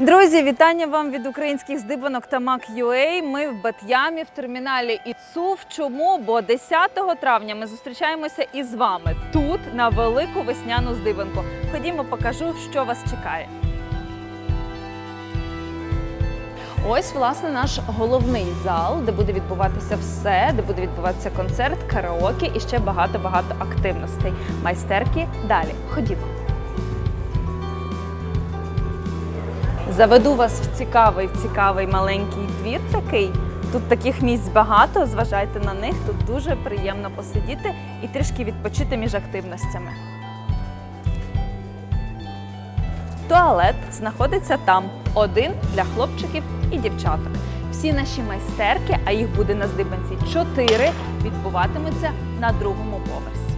Друзі, вітання вам від українських здибанок та Мак.UA. Ми в Бат'ямі в терміналі ІЦУВ. Чому? Бо 10 травня ми зустрічаємося із вами тут на велику весняну здибанку. Ходімо, покажу, що вас чекає. Ось, власне, наш головний зал, де буде відбуватися все, де буде відбуватися концерт, караоке і ще багато-багато активностей. Майстерки далі. Ходімо. Заведу вас в цікавий, цікавий маленький двір такий. Тут таких місць багато, зважайте на них. Тут дуже приємно посидіти і трішки відпочити між активностями. Туалет знаходиться там один для хлопчиків і дівчаток. Всі наші майстерки, а їх буде на здибанці чотири, відбуватимуться на другому поверсі.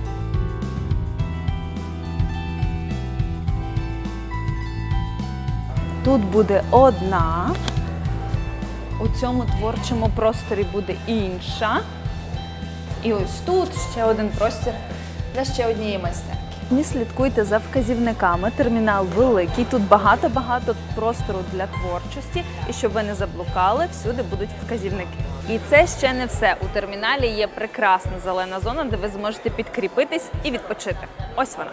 Тут буде одна, у цьому творчому просторі буде інша. І ось тут ще один простір для ще однієї майстерки. Не слідкуйте за вказівниками. Термінал великий. Тут багато-багато простору для творчості. І щоб ви не заблукали, всюди будуть вказівники. І це ще не все. У терміналі є прекрасна зелена зона, де ви зможете підкріпитись і відпочити. Ось вона.